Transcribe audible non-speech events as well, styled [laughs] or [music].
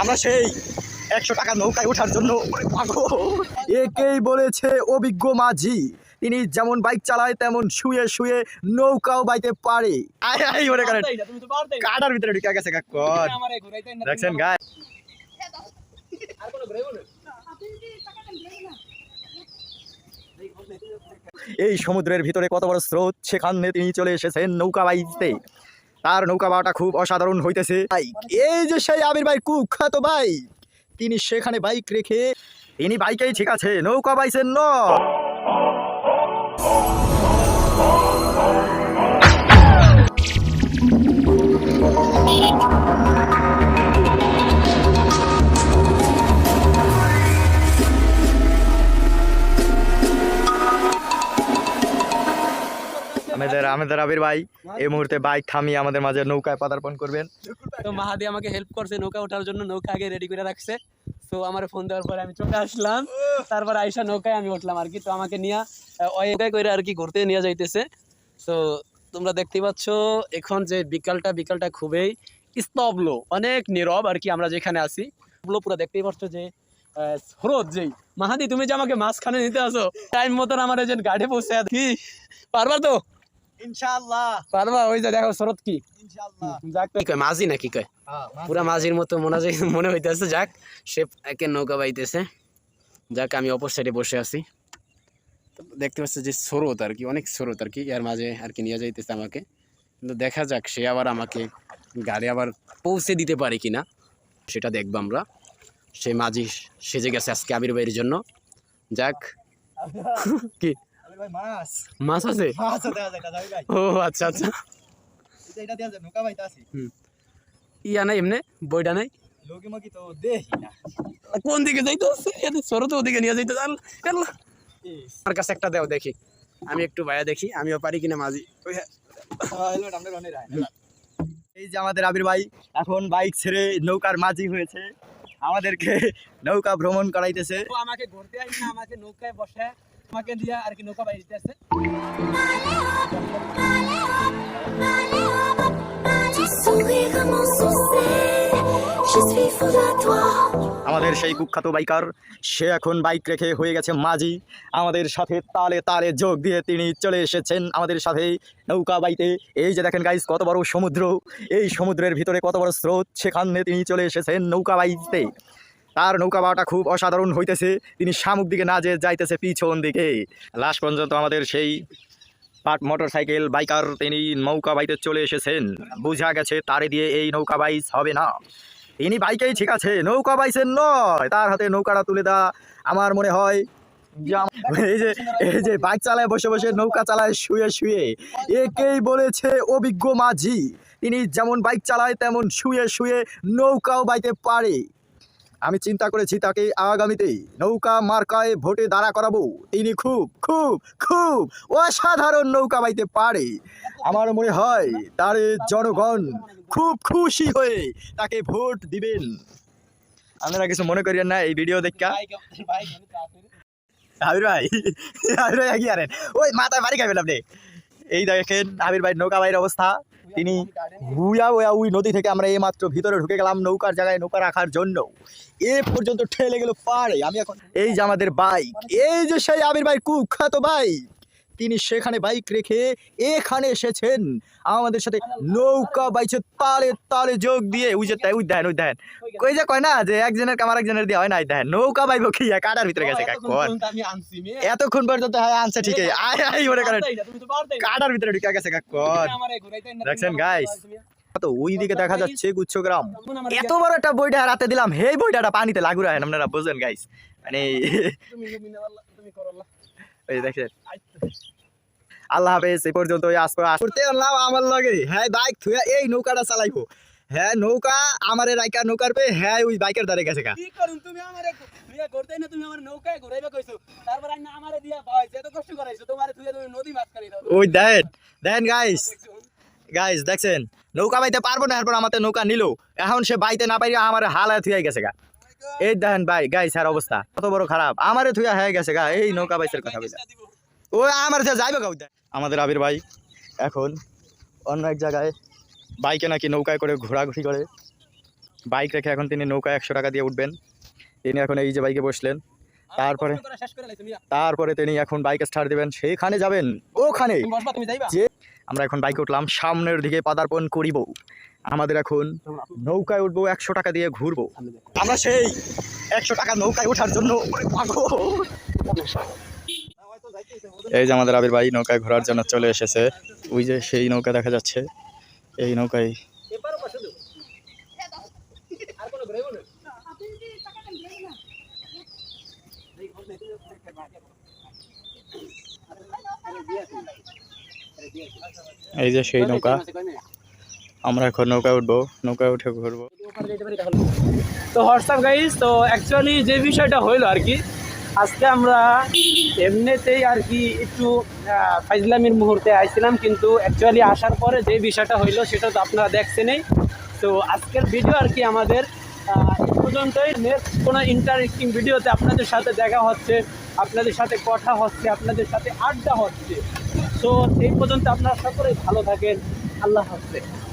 আমরা সেই একশো টাকা নৌকায় ওঠার জন্য একেই বলেছে অভিজ্ঞ মাঝি। তিনি যেমন বাইক চালায় তেমন শুয়ে শুয়ে নৌকাও বাইতে পারে। কাটার ভিতরে ঢুকে গেছে দেখছেন গায়ে? এই সমুদ্রের ভিতরে কত বড় স্রোত সেখানে তিনি চলে এসেছেন নৌকা বাইতে। তার নৌকা বাওয়াটা খুব অসাধারণ হইতেছে। বাইক এই যে সেই আবির ভাই কুখ্যাত বাইক তিনি সেখানে বাইক রেখে, তিনি বাইকেই ঠিক আছে, নৌকা বাইছেন ন। আমাদের আমাদের আবির ভাই। এই মুহূর্তে বাইক থামিয়ে আমাদের মাঝে নৌকায় পদার্পণ করবেন। তো মাহাদি আমাকে হেল্প করছে নৌকা ওঠার জন্য, নৌকা আগে রেডি করে রাখছে। তো আমার ফোন দেওয়ার পরে আমি চলে আসলাম। তারপর আইসা নৌকায় আমি উঠলাম আর কি। তো আমাকে নিয়ে নৌকায় করে আর কি ঘুরতে নিয়ে যাইতেছে। তো তোমরা দেখতে পাচ্ছ, এখন যে বিকালটা বিকালটা খুবই স্তব্ল অনেক নীরব আর কি আমরা যেখানে আছি। পুরো দেখতেই পাচ্ছ যে স্রোত যেই। মাহাদি, তুমি যে আমাকে মাঝখানে নিতে আসো টাইম মতন আমার এজেন্ট গাড়ি পৌঁছে আর কি। পারবা তো? ইনশাআল্লাহ। পারবা? ওই যে দেখো স্রোত কি? ইনশাআল্লাহ। যাক। কি কয় মাঝি নাকি কয়? পুরা মাঝির মতো মনে হয় মনে হইতেছে যাক সে একে নৌকা বাইতেছে। যাক আমি অপর সাইডে বসে আছি। তো দেখতে পাচ্ছি যে স্রোত আর কি অনেক স্রোত আর কি এর মাঝে আর কি নিয়ে যাইতেছে আমাকে। কিন্তু দেখা যাক সে আবার আমাকে গাড়ি আবার পৌঁছে দিতে পারে কিনা সেটা দেখব আমরা। সে মাঝি সেজে গেছে আজকে আবির বাইরের জন্য। যাক কি? ভাই মাছ। মাছ আছে? মাছ দেওয়া ভাই। ও আচ্ছা আচ্ছা। এটা এটা যায় নৌকা বাইতে আছে। ইয়া নাই এমনি? বইটা নাই? লোকে মাকি তো দেখি না। কোন দিকে যাইতে? হচ্ছে সরো তো ওদিকে নিয়ে যাইতে। আমার কাছে একটা দেও দেখি। আমি একটু ভাইয়া দেখি আমিও পারি কিনা মাঝি। এই যে আমাদের আবির ভাই এখন বাইক ছেড়ে নৌকার মাঝি হয়েছে। আমাদেরকে নৌকা ভ্রমণ করাইতেছে। আমাকে ঘুরতে আসি না আমাকে নৌকায় বসে। আর কি নৌকা. আমাদের সেই কুখ্যাত বাইকার, সে এখন বাইক রেখে হয়ে গেছে মাঝি। আমাদের সাথে তালে তালে যোগ দিয়ে তিনি চলে এসেছেন আমাদের সাথে নৌকা বাইতে। এই যে দেখেন গাইস কত বড় সমুদ্র। এই সমুদ্রের ভিতরে কত বড় স্রোত, সেখানে তিনি চলে এসেছেন নৌকা বাইতে। তার নৌকা বাওয়াটা খুব অসাধারণ হইতেছে। তিনি শামুক দিকে না যে যাইতেছে পিছন দিকে। লাস্ট পর্যন্ত আমাদের সেই পাট মোটর সাইকেল বাইকার তিনি নৌকা বাইতে চলে এসেছেন। বুঝা গেছে তারে দিয়ে এই নৌকা বাইস হবে না। তিনি বাইকেই ঠিক আছে, নৌকা বাইসের নয়। তার হাতে নৌকাটা তুলে দেওয়া আমার মনে হয় এই যে এই যে বাইক চালায় বসে বসে নৌকা চালায় শুয়ে শুয়ে। একেই বলেছে অভিজ্ঞ মাঝি। তিনি যেমন বাইক চালায় তেমন শুয়ে শুয়ে নৌকাও বাইতে পারে। আমি চিন্তা করেছি তাকে আগামীতে নৌকা মার্কায় ভোটে দাঁড়া করাবো। তিনি খুব খুব খুব অসাধারণ নৌকা বাইতে পারে। আমার মনে হয় তার জনগণ খুব খুশি হয়ে তাকে ভোট দিবেন। আপনারা কিছু মনে করিয়েন না এই ভিডিও দেখা। আবির ভাই আবির ভাই কি আরেন ওই মাথায় বাড়ি খাইবেন আপনি। এই দেখেন, আবির ভাই নৌকা ভাইয়ের অবস্থা। তিনি বুয়া বয়া উই নদী থেকে আমরা এই মাত্র ভিতরে ঢুকে গেলাম নৌকার জায়গায় নৌকা রাখার জন্য। এ পর্যন্ত ঠেলে গেল পাড়ে আমি এখন এই যে আমাদের বাইক এই যে সেই আবির ভাই কুখ্যাত বাইক তিনি সেখানে বাইক রেখে এখানে এসেছেন। আমাদের সাথে নৌকা বাইছে তালে তালে যোগ দিয়ে। ওই যে তাই ওই দেন ওই দেন। কই যে কয় না যে একজনের কামার একজনের দিয়ে হয় না দেন। নৌকা বাইব কি কাটার ভিতরে গেছে এতক্ষণ পর্যন্ত হ্যাঁ আনছে ঠিকই আয় আয় তো পারতেই না। কাটার ভিতরে ঢুকে গেছে তুমি দেখছেন, গাইস তো ওই দিকে দেখা যাচ্ছে গুচ্ছগ্রাম। এত বড় একটা বইটা রাতে দিলাম। হে বইটাটা পানিতে লাগু রাখেন আপনারা বুঝেন গাইস মানে [laughs] ওই দেখেন। আল্লাহ হাফেজ এই পর্যন্ত করতে আমার লগে। হ্যাঁ বাইক থুয়া এই নৌকাটা চালাইবো। হ্যাঁ নৌকা আমারে রাইকা নৌকার পে হ্যাঁ ওই বাইকের গেছে কি করুন তুমি আমারে না তুমি আমার নৌকায় ঘুরাইবে কইছো। তারপর আইনা আমারে দিয়া ভাইছে এত কষ্ট করাইছো তোমারে তুই তুমি নদী মাছ করে দাও। ওই দেন দেন গাইস গাইস দেখছেন? নৌকা বাইতে পারব না এরপর আমাদের নৌকা নিল। এখন সে বাইতে না পারি আমার হালায় থুয়ে গেছে গা। এই দেখেন ভাই গাইস আর অবস্থা। কত বড় খারাপ। আমারে থুয়া হয়ে গেছে গা। এই নৌকা বাইসের কথা বলে ও আমার যে যাইবে গা আমাদের আবির ভাই এখন অন্য এক জায়গায় বাইকে নাকি নৌকায় করে ঘোরাঘুরি করে। বাইক রেখে এখন তিনি নৌকায় একশো টাকা দিয়ে উঠবেন। তিনি এখন এই যে বাইকে বসলেন। তারপরে তারপরে তিনি এখন বাইক স্টার্ট দিবেন। সেইখানে যাবেন। ওখানে। আমরা এখন বাইকে উঠলাম। সামনের দিকে পাদার্পণ করিব। আমাদের এখন নৌকায় উঠবো একশো টাকা দিয়ে ঘুরবো। আমরা সেই একশো টাকা নৌকায় ওঠার জন্য এই যে আমাদের আবির ভাই নৌকায় ঘোরার জন্য চলে এসেছে। ওই যে সেই নৌকা দেখা যাচ্ছে। এই নৌকায় এই যে সেই নৌকা। আমরা এখন নৌকা উঠবো নৌকা উঠে ঘুরবো। তো হোয়াটসঅ্যাপ গাইজ তো অ্যাকচুয়ালি যে বিষয়টা হইল আর কি, আজকে আমরা এমনিতেই আর কি একটু ফাইজলামির মুহূর্তে আইছিলাম, কিন্তু অ্যাকচুয়ালি আসার পরে যে বিষয়টা হইল সেটা তো আপনারা দেখছেনই। তো আজকের ভিডিও আর কি আমাদের এই পর্যন্তই। নেক্সট কোনো ইন্টারেস্টিং ভিডিওতে আপনাদের সাথে দেখা হচ্ছে, আপনাদের সাথে কথা হচ্ছে, আপনাদের সাথে আড্ডা হচ্ছে। তো এই পর্যন্ত আপনারা সকলেই ভালো থাকেন। আল্লাহ হাফেজ।